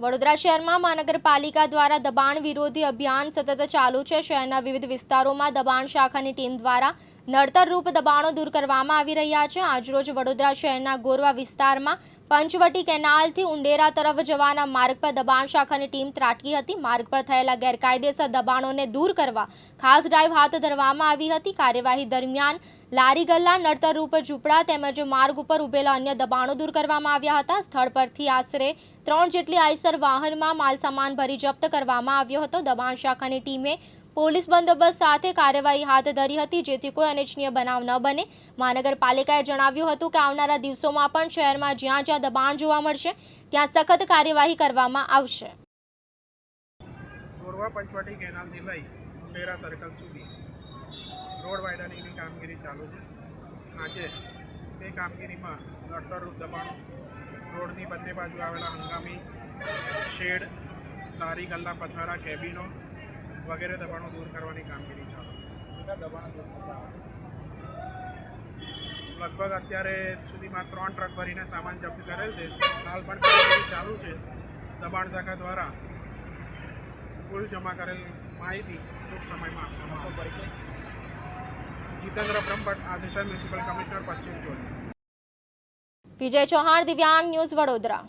વડોદરા શહેરમાં મહાનગરપાલિકા દ્વારા દબાણ વિરોધી અભિયાન સતત ચાલુ છે. શહેરના વિવિધ વિસ્તારોમાં દબાણ શાખાની ટીમ દ્વારા નડતરરૂપ દબાણો દૂર કરવામાં આવી રહ્યા છે. આજરોજ વડોદરા શહેરના ગોરવા વિસ્તારમાં પંચવટી કેનાલથી ઉંડેરા તરફ જવાના માર્ગ પર દબાણ શાખાની ટીમ ત્રાટકી હતી. માર્ગ પર થયેલા ગેરકાયદેસર દબાણોને દૂર કરવા ખાસ ડ્રાઈવ હાથ ધરવામાં આવી હતી. કાર્યવાહી દરમિયાન લારી ગલ્લા નડતરરૂપ ઝૂંપડા તેમજ માર્ગ ઉપર ઉભેલા અન્ય દબાણો દૂર કરવામાં આવ્યા હતા. સ્થળ પરથી આશરે ત્રણ જેટલી આઈસર વાહનમાં માલસામાન ભરી જપ્ત કરવામાં આવ્યો હતો. દબાણ શાખાની ટીમે પોલીસ બંદોબસ્ત સાથે કાર્યવાહી હાથ ધરી હતી, જેથી કોઈ અનિચ્છનીય બનાવ ન બને. મહાનગરપાલિકાએ જણાવ્યું હતું કે આવનારા દિવસોમાં પણ શહેરમાં જ્યાં જ્યાં દબાણ જોવા મળશે, ત્યાં સખત કાર્યવાહી કરવામાં આવશે. રોડની બંને બાજુ આવેલા હંગામી શેડ, લારી ગલ્લા પથારા, કેબિનો વગેરે દબાણો દૂર કરવાની કામગીરી ચાલુ છે. લગભગ અત્યારે સુધીમાં ત્રણ ટ્રક ભરીને સામાન જપ્ત કરેલ છે. હાલ પણ કામગીરી ચાલુ છે. દબાણ શાખા દ્વારા કુલ જમા કરેલ માહિતી ટૂંક સમયમાં આપવામાં આવશે. Jitendra Brahmbhatt, assistant municipal commissioner, પશ્ચિમ ઝોન વિજય ચૌહાણ, દિવ્યાંગ ન્યૂઝ વડોદરા.